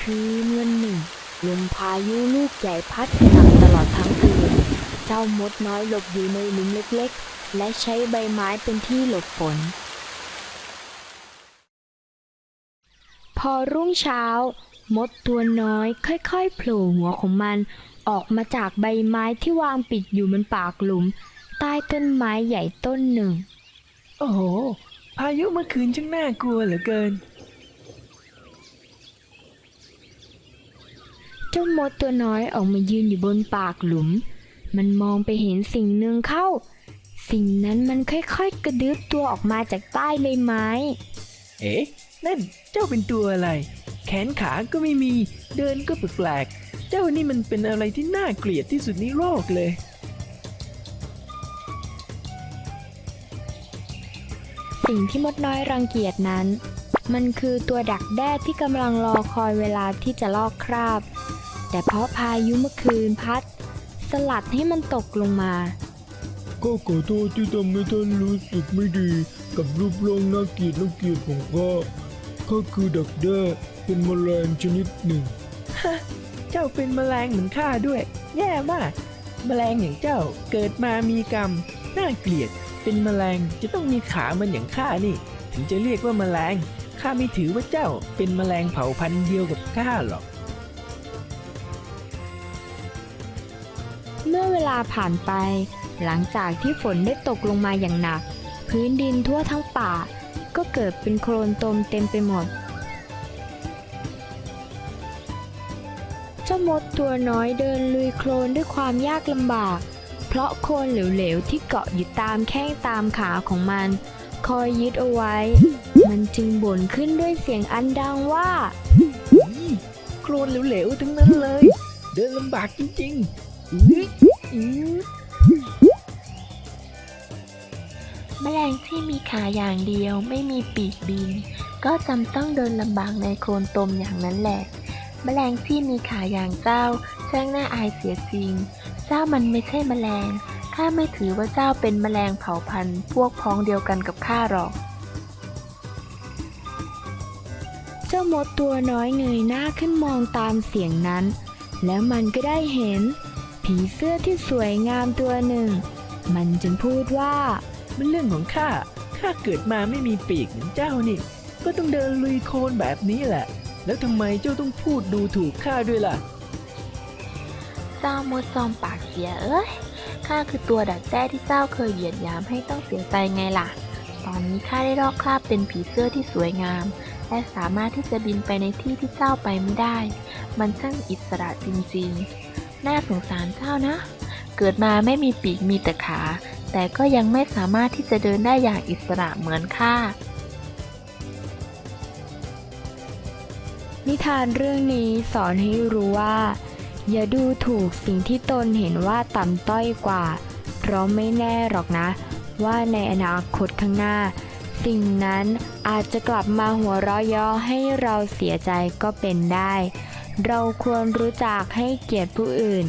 คืนวันหนึ่งลมพายุลูกใหญ่พัดหนักตลอดทั้งคืน เจ้ามดน้อยหลบอยู่ในหลุมเล็กๆ และใช้ใบไม้เป็นที่หลบฝน พอรุ่งเช้า มดตัวน้อยค่อยๆโผล่หัวของมัน ออกมาจากใบไม้ที่วางปิดอยู่บนปากหลุม ใต้ต้นไม้ใหญ่ต้นหนึ่ง โอ้โห พายุเมื่อคืนช่างน่ากลัวเหลือเกิน เจ้ามดตัวน้อยออกมายืนอยู่บนปากหลุม มันมองไปเห็นสิ่งหนึ่งเข้า สิ่งนั้นมันค่อยๆ กระดึบตัวออกมาจากใต้ใบไม้ เอ๊ะ นั่นเจ้าเป็นตัวอะไร แขนขาก็ไม่มี เดินก็แปลกๆ เจ้านี่มันเป็นอะไรที่น่าเกลียดที่สุดในโลกเลยสิ่งที่มดน้อยรังเกียจนั้น มันคือตัวดักแด้ที่กำลังรอคอยเวลาที่จะลอกคราบ แต่เพราะพายุเมื่อคืนพัด สลัดให้มันตกลงมา ก็ขอโทษที่ทำให้ท่านรู้สึกไม่ดี กับรูปร่างน่าเกลียดน่าเกลียดของข้าข้าคือดักแด้เป็นแมลงชนิดหนึ่ง เจ้าเป็นแมลงเหมือนข้าด้วย แย่มาก แมลงอย่างเจ้าเกิดมามีกรรม น่าเกลียด เป็นแมลงจะต้องมีขามันอย่างข้านี่ ถึงจะเรียกว่าแมลงข้าไม่ถือว่าเจ้าเป็นแมลงเผ่าพันธุ์เดียวกับข้าหรอก เมื่อเวลาผ่านไป หลังจากที่ฝนได้ตกลงมาอย่างหนัก พื้นดินทั่วทั้งป่า ก็เกิดเป็นโคลนตมเต็มไปหมด เจ้ามดตัวน้อยเดินลุยโคลนด้วยความยากลำบาก เพราะโคลนเหลวๆที่เกาะอยู่ตามแข้งตามขาของมัน คอยยึดเอาไว้ มันจึงบ่นขึ้นด้วยเสียงอันดังว่า โคลนเหลวๆทั้งนั้นเลย เดินลำบากจริงๆ แมลงที่มีขาอย่างเดียวไม่มีปีกบิน ก็จำต้องเดินลำบากในโคลนตมอย่างนั้นแหละ แมลงที่มีขาอย่างเจ้าช่างน่าอายเสียจริง เจ้ามันไม่ใช่แมลง ข้าไม่ถือว่าเจ้าเป็นแมลงเผ่าพันธุ์ พวกพ้องเดียวกันกับข้าหรอกเจ้ามดตัวน้อยเงยหน้าขึ้นมองตามเสียงนั้น แล้วมันก็ได้เห็น ผีเสื้อที่สวยงามตัวหนึ่ง มันจึงพูดว่า มันเรื่องของข้า ข้าเกิดมาไม่มีปีกเหมือนเจ้านี่ ก็ต้องเดินลุยโคลนแบบนี้แหละ แล้วทำไมเจ้าต้องพูดดูถูกข้าด้วยล่ะ เจ้ามดจอมปากเสียเอ้ย ข้าคือตัวดักแด้ที่เจ้าเคยเหยียดหยามให้ต้องเสียใจไงล่ะ ตอนนี้ข้าได้ลอกคราบเป็นผีเสื้อที่สวยงาม และสามารถที่จะบินไปในที่ที่เจ้าไปไม่ได้ มันช่างอิสระจริงๆ น่าสงสารเจ้านะ เกิดมาไม่มีปีกมีแต่ขา แต่ก็ยังไม่สามารถที่จะเดินได้อย่างอิสระเหมือนข้า นิทานเรื่องนี้สอนให้รู้ว่า อย่าดูถูกสิ่งที่ตนเห็นว่าต่ำต้อยกว่า เพราะไม่แน่หรอกนะ ว่าในอนาคตข้างหน้า สิ่งนั้นอาจจะกลับมาหัวเราะย้อให้เราเสียใจก็เป็นได้ เราควรรู้จักให้เกียรติผู้อื่น